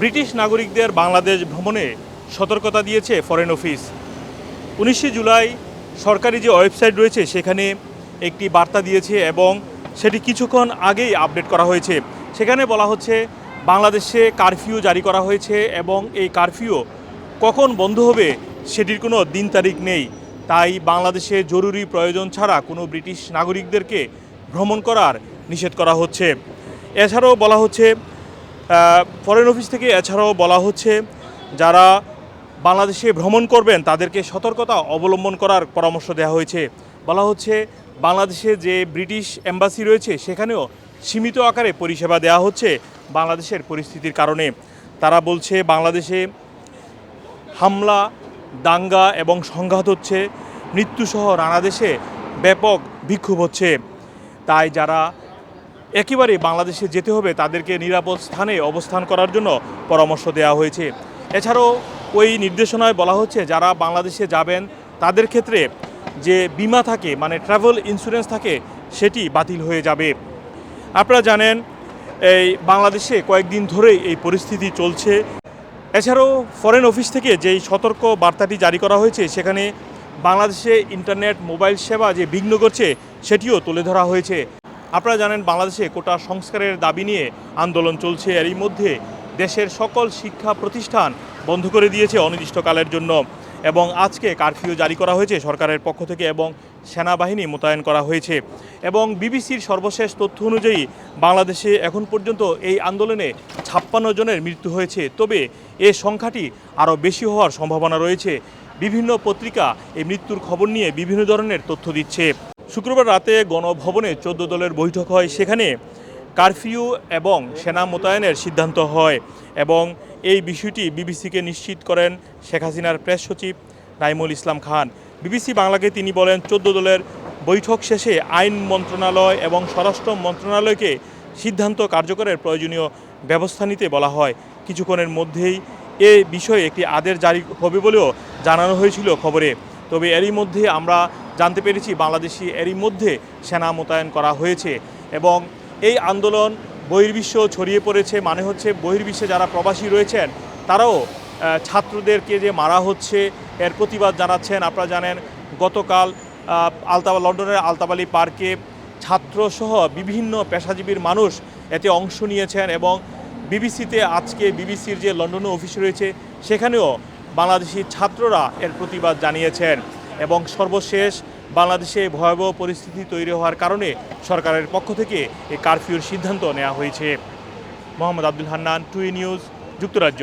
British নাগরিকদের বাংলাদেশ ভ্রমণে সতর্কতা দিয়েছে ফরেন অফিস উনিশে জুলাই সরকারি যে ওয়েবসাইট রয়েছে, সেখানে একটি বার্তা দিয়েছে এবং সেটি কিছুক্ষণ আগেই আপডেট করা হয়েছে। সেখানে বলা হচ্ছে, বাংলাদেশে কারফিউ জারি করা হয়েছে এবং এই কারফিউ কখন বন্ধ হবে সেটির কোনো দিন তারিখ নেই। তাই বাংলাদেশে জরুরি প্রয়োজন ছাড়া কোনো ব্রিটিশ নাগরিকদেরকে ভ্রমণ করার নিষেধ করা হচ্ছে। এছাড়াও বলা হচ্ছে ফরেন অফিস থেকে এছাড়াও বলা হচ্ছে, যারা বাংলাদেশে ভ্রমণ করবেন, তাদেরকে সতর্কতা অবলম্বন করার পরামর্শ দেওয়া হয়েছে। বলা হচ্ছে, বাংলাদেশে যে ব্রিটিশ এম্বাসি রয়েছে, সেখানেও সীমিত আকারে পরিষেবা দেওয়া হচ্ছে বাংলাদেশের পরিস্থিতির কারণে। তারা বলছে, বাংলাদেশে হামলা, দাঙ্গা এবং সংঘাত হচ্ছে, মৃত্যুসহ নানা দেশে ব্যাপক বিক্ষোভ হচ্ছে। তাই যারা একেবারে বাংলাদেশে যেতে হবে, তাদেরকে নিরাপদ স্থানে অবস্থান করার জন্য পরামর্শ দেওয়া হয়েছে। এছাড়াও ওই নির্দেশনায় বলা হচ্ছে, যারা বাংলাদেশে যাবেন, তাদের ক্ষেত্রে যে বিমা থাকে মানে ট্রাভেল ইন্স্যুরেন্স থাকে, সেটি বাতিল হয়ে যাবে। আপনারা জানেন, এই বাংলাদেশে কয়েকদিন ধরেই এই পরিস্থিতি চলছে। এছাড়াও ফরেন অফিস থেকে যেই সতর্ক বার্তাটি জারি করা হয়েছে, সেখানে বাংলাদেশে ইন্টারনেট মোবাইল সেবা যে বিঘ্ন করছে, সেটিও তুলে ধরা হয়েছে। আপনারা জানেন বাংলাদেশে কোটা সংস্কারের দাবি নিয়ে আন্দোলন চলছে। এরই মধ্যে দেশের সকল শিক্ষা প্রতিষ্ঠান বন্ধ করে দিয়েছে অনির্দিষ্টকালের জন্য এবং আজকে কারফিউ জারি করা হয়েছে সরকারের পক্ষ থেকে এবং সেনাবাহিনী মোতায়েন করা হয়েছে। এবং বিবিসির সর্বশেষ তথ্য অনুযায়ী বাংলাদেশে এখন পর্যন্ত এই আন্দোলনে ছাপ্পান্ন জনের মৃত্যু হয়েছে। তবে এ সংখ্যাটি আরও বেশি হওয়ার সম্ভাবনা রয়েছে। বিভিন্ন পত্রিকা এই মৃত্যুর খবর নিয়ে বিভিন্ন ধরনের তথ্য দিচ্ছে। শুক্রবার রাতে গণভবনে চোদ্দ দলের বৈঠক হয়। সেখানে কারফিউ এবং সেনা মোতায়েনের সিদ্ধান্ত হয় এবং এই বিষয়টি বিবিসিকে নিশ্চিত করেন শেখ হাসিনার প্রেস সচিব নাইমুল ইসলাম খান। বিবিসি বাংলাকে তিনি বলেন, চোদ্দ দলের বৈঠক শেষে আইন মন্ত্রণালয় এবং স্বরাষ্ট্র মন্ত্রণালয়কে সিদ্ধান্ত কার্যকরের প্রয়োজনীয় ব্যবস্থা নিতে বলা হয়। কিছুক্ষণের মধ্যেই এ বিষয়ে একটি আদেশ জারি হবে বলেও জানানো হয়েছিল খবরে। তবে এরই মধ্যে আমরা জানতে পেরেছি বাংলাদেশি এরই মধ্যে সেনা মোতায়েন করা হয়েছে এবং এই আন্দোলন বহির্বিশ্ব ছড়িয়ে পড়েছে মানে হচ্ছে বহির্বিশ্বে যারা প্রবাসী রয়েছেন, তারাও ছাত্রদেরকে যে মারা হচ্ছে এর প্রতিবাদ জানাচ্ছেন। আপনারা জানেন, গতকাল আলতাবা, লন্ডনের আলতাবালি পার্কে ছাত্রসহ বিভিন্ন পেশাজীবীর মানুষ এতে অংশ নিয়েছেন এবং বিবিসিতে আজকে বিবিসির যে লন্ডনে অফিস রয়েছে, সেখানেও বাংলাদেশি ছাত্ররা এর প্রতিবাদ জানিয়েছেন। এবং সর্বশেষ বাংলাদেশে ভয়াবহ পরিস্থিতি তৈরি হওয়ার কারণে সরকারের পক্ষ থেকে এই কারফিউর সিদ্ধান্ত নেওয়া হয়েছে। মোহাম্মদ আব্দুল হান্নান, টুই নিউজ, যুক্তরাজ্য।